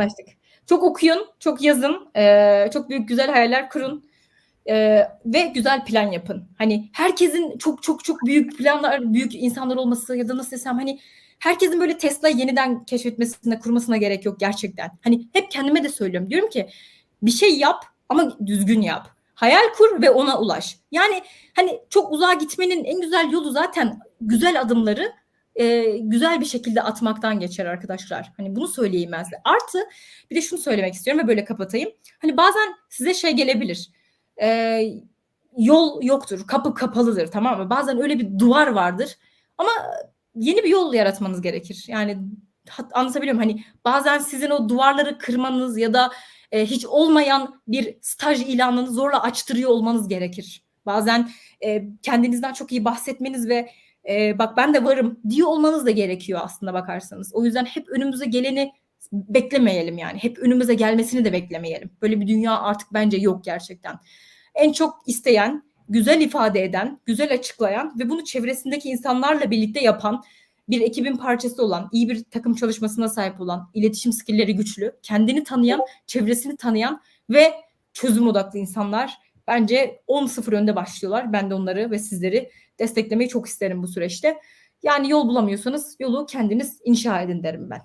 Başlık. Çok okuyun, çok yazın, e, çok büyük güzel hayaller kurun e, ve güzel plan yapın. Hani herkesin çok çok çok büyük planlar, büyük insanlar olması ya da nasıl desem hani herkesin böyle Tesla yeniden keşfetmesine, kurmasına gerek yok gerçekten. Hani hep kendime de söylüyorum. Diyorum ki bir şey yap ama düzgün yap. Hayal kur ve ona ulaş. Yani hani çok uzağa gitmenin en güzel yolu zaten güzel adımları e, güzel bir şekilde atmaktan geçer arkadaşlar. Hani bunu söyleyeyim ben size. Artı bir de şunu söylemek istiyorum ve böyle kapatayım. Hani bazen size şey gelebilir. E, yol yoktur, kapı kapalıdır tamam mı? Bazen öyle bir duvar vardır. Ama yeni bir yol yaratmanız gerekir. Yani anlatabiliyor muyum? Hani bazen sizin o duvarları kırmanız ya da e, hiç olmayan bir staj ilanını zorla açtırıyor olmanız gerekir. Bazen e, kendinizden çok iyi bahsetmeniz ve e, bak ben de varım diye olmanız da gerekiyor aslında bakarsanız. O yüzden hep önümüze geleni beklemeyelim yani. Hep önümüze gelmesini de beklemeyelim. Böyle bir dünya artık bence yok gerçekten. En çok isteyen, güzel ifade eden, güzel açıklayan ve bunu çevresindeki insanlarla birlikte yapan bir ekibin parçası olan, iyi bir takım çalışmasına sahip olan, iletişim skillleri güçlü, kendini tanıyan, çevresini tanıyan ve çözüm odaklı insanlar bence 10-0 önde başlıyorlar. Ben de onları ve sizleri desteklemeyi çok isterim bu süreçte. Yani yol bulamıyorsanız yolu kendiniz inşa edin derim ben.